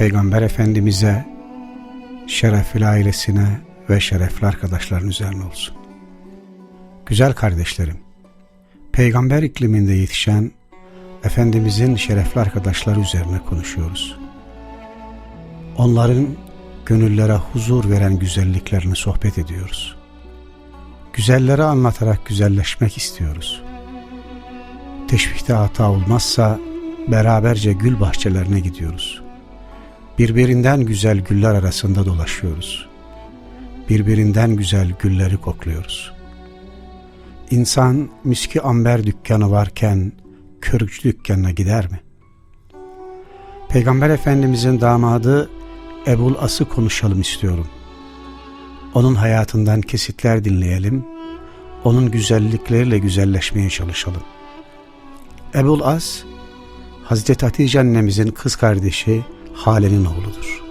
Peygamber Efendimiz'e, şerefli ailesine ve şerefli arkadaşların üzerine olsun. Güzel kardeşlerim, Peygamber ikliminde yetişen Efendimizin şerefli arkadaşları üzerine konuşuyoruz. Onların gönüllere huzur veren güzelliklerini sohbet ediyoruz. Güzelleri anlatarak güzelleşmek istiyoruz. Teşvikte hata olmazsa beraberce gül bahçelerine gidiyoruz. Birbirinden güzel güller arasında dolaşıyoruz. Birbirinden güzel gülleri kokluyoruz. İnsan miski amber dükkanı varken körükçü dükkanına gider mi? Peygamber Efendimizin damadı Ebul As'ı konuşalım istiyorum. Onun hayatından kesitler dinleyelim, onun güzellikleriyle güzelleşmeye çalışalım. Ebul As, Hazreti Hatice annemizin kız kardeşi Hale'nin oğludur.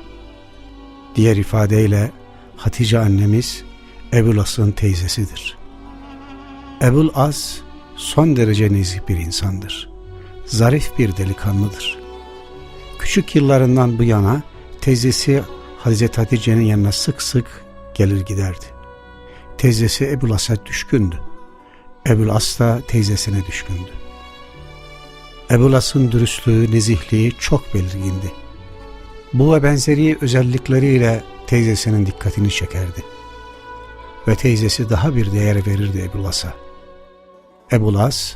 Diğer ifadeyle Hatice annemiz Ebul As'ın teyzesidir. Ebul As son derece nezih bir insandır. Zarif bir delikanlıdır. Küçük yıllarından bu yana teyzesi Hazreti Hatice'nin yanına sık sık gelir giderdi. Teyzesi Ebul As'a düşkündü. Ebul As da teyzesine düşkündü. Ebul As'ın dürüstlüğü, nezihliği çok belirgindi. Bu ve benzeri özellikleriyle teyzesinin dikkatini çekerdi. Ve teyzesi daha bir değer verirdi Ebul As'a. Ebul As,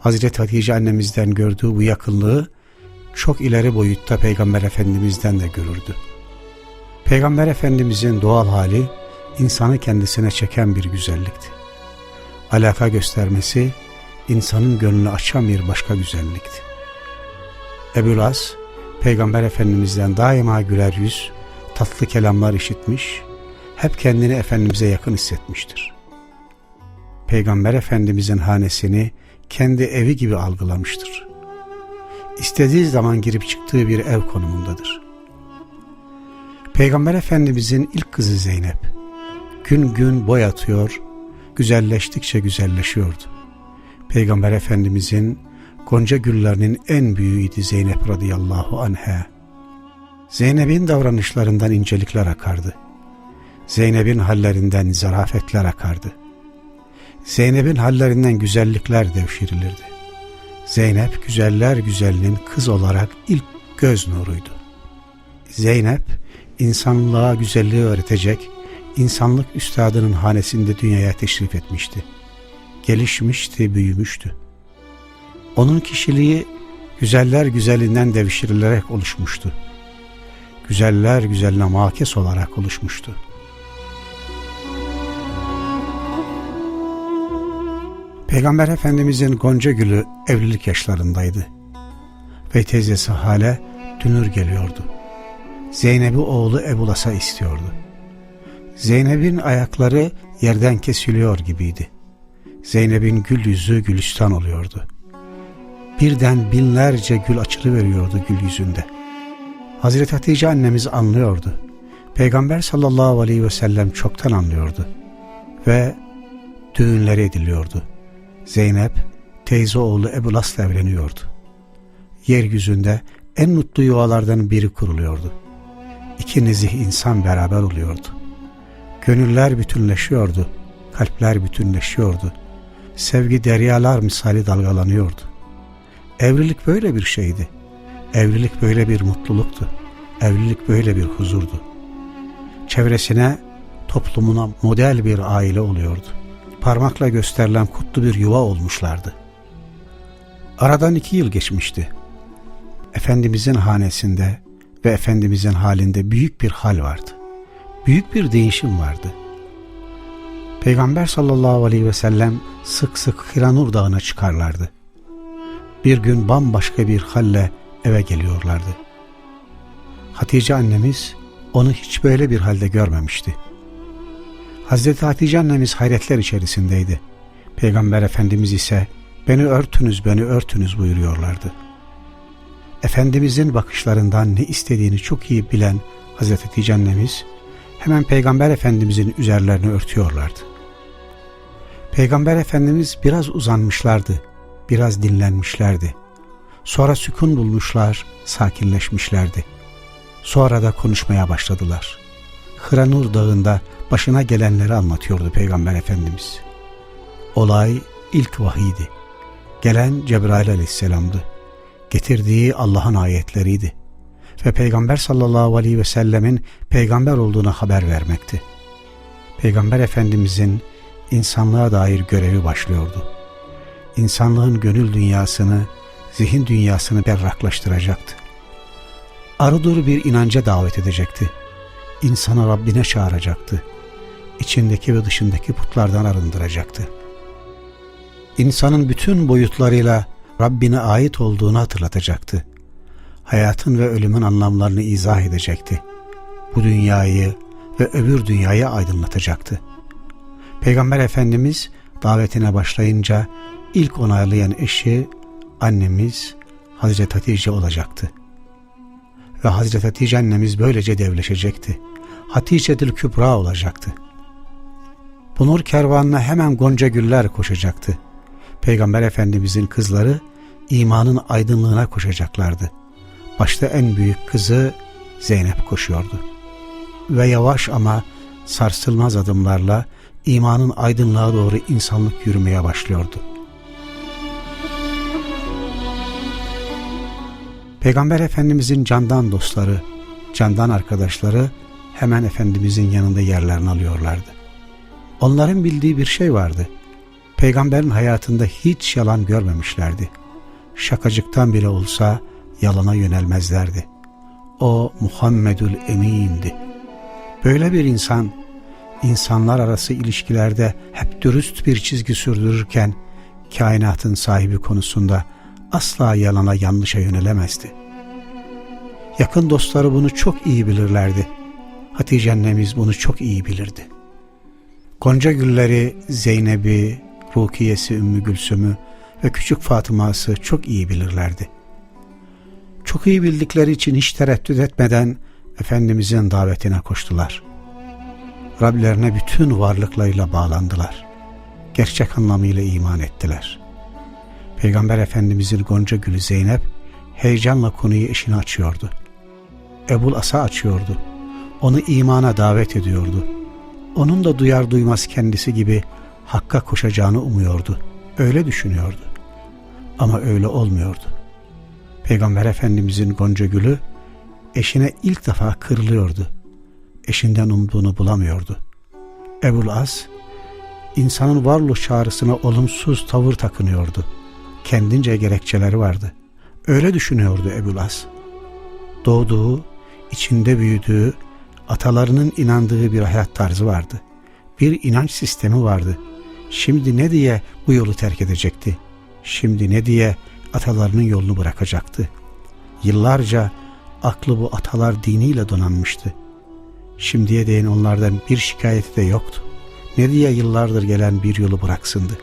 Hazreti Hatice annemizden gördüğü bu yakınlığı çok ileri boyutta Peygamber Efendimiz'den de görürdü. Peygamber Efendimiz'in doğal hali insanı kendisine çeken bir güzellikti. Alaka göstermesi insanın gönlünü açan bir başka güzellikti. Ebu Las, Peygamber Efendimiz'den daima güler yüz, tatlı kelamlar işitmiş, hep kendini Efendimiz'e yakın hissetmiştir. Peygamber Efendimiz'in hanesini kendi evi gibi algılamıştır istediği zaman girip çıktığı bir ev konumundadır. Peygamber Efendimizin ilk kızı Zeynep, gün gün boy atıyor, güzelleştikçe güzelleşiyordu. Peygamber Efendimizin gonca güllerinin en büyüğüydü Zeynep radıyallahu anha. Zeynep'in davranışlarından incelikler akardı. Zeynep'in hallerinden zarafetler akardı. Zeynep'in hallerinden güzellikler devşirilirdi. Zeynep güzeller güzelliğin kız olarak ilk göz nuruydu. Zeynep insanlığa güzelliği öğretecek insanlık üstadının hanesinde dünyaya teşrif etmişti. Gelişmişti, büyümüştü. Onun kişiliği güzeller güzelliğinden devşirilerek oluşmuştu. Güzeller güzeline makes olarak oluşmuştu. Peygamber Efendimizin Gonca Gülü evlilik yaşlarındaydı. Ve teyzesi Hale dünür geliyordu. Zeynep'i oğlu Ebulas'a istiyordu. Zeynep'in ayakları yerden kesiliyor gibiydi. Zeynep'in gül yüzü gülistan oluyordu. Birden binlerce gül açılı veriyordu gül yüzünde. Hazreti Hatice annemiz anlıyordu. Peygamber sallallahu aleyhi ve sellem çoktan anlıyordu. Ve düğünleri ediliyordu. Zeynep, teyze oğlu Ebu Las'la evleniyordu. Yeryüzünde en mutlu yuvalardan biri kuruluyordu. İki nezih insan beraber oluyordu. Gönüller bütünleşiyordu, kalpler bütünleşiyordu. Sevgi deryalar misali dalgalanıyordu. Evlilik böyle bir şeydi. Evlilik böyle bir mutluluktu. Evlilik böyle bir huzurdu. Çevresine, toplumuna model bir aile oluyordu parmakla gösterilen kutlu bir yuva olmuşlardı. Aradan iki yıl geçmişti. Efendimizin hanesinde ve Efendimizin halinde büyük bir hal vardı. Büyük bir değişim vardı. Peygamber sallallahu aleyhi ve sellem sık sık Hiranur dağına çıkarlardı. Bir gün bambaşka bir halle eve geliyorlardı. Hatice annemiz onu hiç böyle bir halde görmemişti. Hazreti Hatice annemiz hayretler içerisindeydi. Peygamber Efendimiz ise beni örtünüz beni örtünüz buyuruyorlardı. Efendimizin bakışlarından ne istediğini çok iyi bilen Hazreti Hatice annemiz hemen Peygamber Efendimizin üzerlerini örtüyorlardı. Peygamber Efendimiz biraz uzanmışlardı, biraz dinlenmişlerdi. Sonra sükun bulmuşlar, sakinleşmişlerdi. Sonra da konuşmaya başladılar. Hıranur Dağı'nda başına gelenleri anlatıyordu Peygamber Efendimiz. Olay ilk vahiydi. Gelen Cebrail aleyhisselamdı. Getirdiği Allah'ın ayetleriydi. Ve Peygamber sallallahu aleyhi ve sellemin peygamber olduğuna haber vermekti. Peygamber Efendimizin insanlığa dair görevi başlıyordu. İnsanlığın gönül dünyasını, zihin dünyasını berraklaştıracaktı. Arıdur bir inanca davet edecekti. İnsanı Rabbine çağıracaktı. İçindeki ve dışındaki putlardan arındıracaktı. İnsanın bütün boyutlarıyla Rabbine ait olduğunu hatırlatacaktı. Hayatın ve ölümün anlamlarını izah edecekti. Bu dünyayı ve öbür dünyayı aydınlatacaktı. Peygamber Efendimiz davetine başlayınca ilk onaylayan eşi annemiz Hazreti Hatice olacaktı. Ve Hazreti Hatice annemiz böylece devleşecekti. Hatice'dil Kübra olacaktı. Bunur kervanına hemen gonca güller koşacaktı. Peygamber Efendimizin kızları imanın aydınlığına koşacaklardı. Başta en büyük kızı Zeynep koşuyordu. Ve yavaş ama sarsılmaz adımlarla imanın aydınlığa doğru insanlık yürümeye başlıyordu. Peygamber Efendimizin candan dostları, candan arkadaşları hemen Efendimizin yanında yerlerini alıyorlardı. Onların bildiği bir şey vardı. Peygamberin hayatında hiç yalan görmemişlerdi. Şakacıktan bile olsa yalana yönelmezlerdi. O Muhammedül Emin'di. Böyle bir insan, insanlar arası ilişkilerde hep dürüst bir çizgi sürdürürken, kainatın sahibi konusunda asla yalana yanlışa yönelemezdi. Yakın dostları bunu çok iyi bilirlerdi. Hatice annemiz bunu çok iyi bilirdi. Gonca gülleri Zeynep'i, Rukiye'si Ümmü Gülsüm'ü ve küçük Fatıma'sı çok iyi bilirlerdi. Çok iyi bildikleri için hiç tereddüt etmeden Efendimizin davetine koştular. Rablerine bütün varlıklarıyla bağlandılar. Gerçek anlamıyla iman ettiler. Peygamber Efendimizin Gonca Gülü Zeynep heyecanla konuyu eşine açıyordu. Ebul As'a açıyordu. Onu imana davet ediyordu. Onun da duyar duymaz kendisi gibi Hakk'a koşacağını umuyordu. Öyle düşünüyordu. Ama öyle olmuyordu. Peygamber Efendimizin Gonca Gülü eşine ilk defa kırılıyordu. Eşinden umduğunu bulamıyordu. Ebul As, insanın varlık çağrısına olumsuz tavır takınıyordu. Kendince gerekçeleri vardı. Öyle düşünüyordu Ebul As. Doğduğu, içinde büyüdüğü, atalarının inandığı bir hayat tarzı vardı. Bir inanç sistemi vardı. Şimdi ne diye bu yolu terk edecekti? Şimdi ne diye atalarının yolunu bırakacaktı? Yıllarca aklı bu atalar diniyle donanmıştı. Şimdiye değin onlardan bir şikayeti de yoktu. Ne diye yıllardır gelen bir yolu bıraksındı?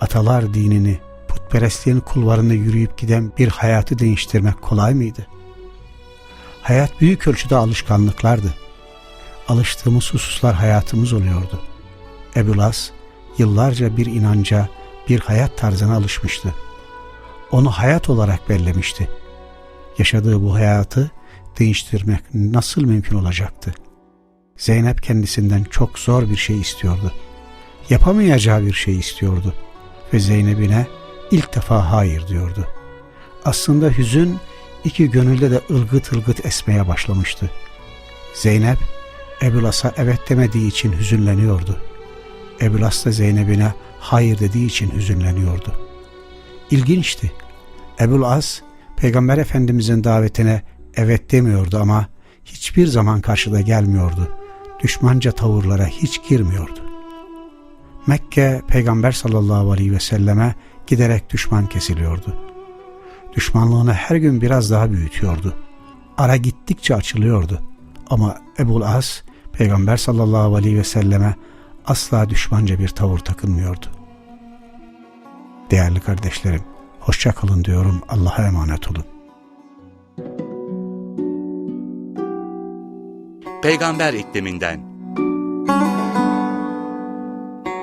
Atalar dinini, putperestliğin kulvarında yürüyüp giden bir hayatı değiştirmek kolay mıydı? Hayat büyük ölçüde alışkanlıklardı. Alıştığımız hususlar hayatımız oluyordu. Ebulas yıllarca bir inanca, bir hayat tarzına alışmıştı. Onu hayat olarak bellemişti. Yaşadığı bu hayatı değiştirmek nasıl mümkün olacaktı? Zeynep kendisinden çok zor bir şey istiyordu. Yapamayacağı bir şey istiyordu. Ve Zeynep'ine ilk defa hayır diyordu. Aslında hüzün iki gönülde de ılgıt ılgıt esmeye başlamıştı. Zeynep, Ebulas'a evet demediği için hüzünleniyordu. Ebulas da Zeynep'ine hayır dediği için hüzünleniyordu. İlginçti. Ebul As, Peygamber Efendimizin davetine evet demiyordu ama hiçbir zaman karşıda gelmiyordu. Düşmanca tavırlara hiç girmiyordu. Mekke Peygamber sallallahu aleyhi ve selleme giderek düşman kesiliyordu. Düşmanlığını her gün biraz daha büyütüyordu. Ara gittikçe açılıyordu. Ama Ebul As, Peygamber sallallahu aleyhi ve selleme asla düşmanca bir tavır takınmıyordu. Değerli kardeşlerim, hoşça kalın diyorum, Allah'a emanet olun. Peygamber ikliminden.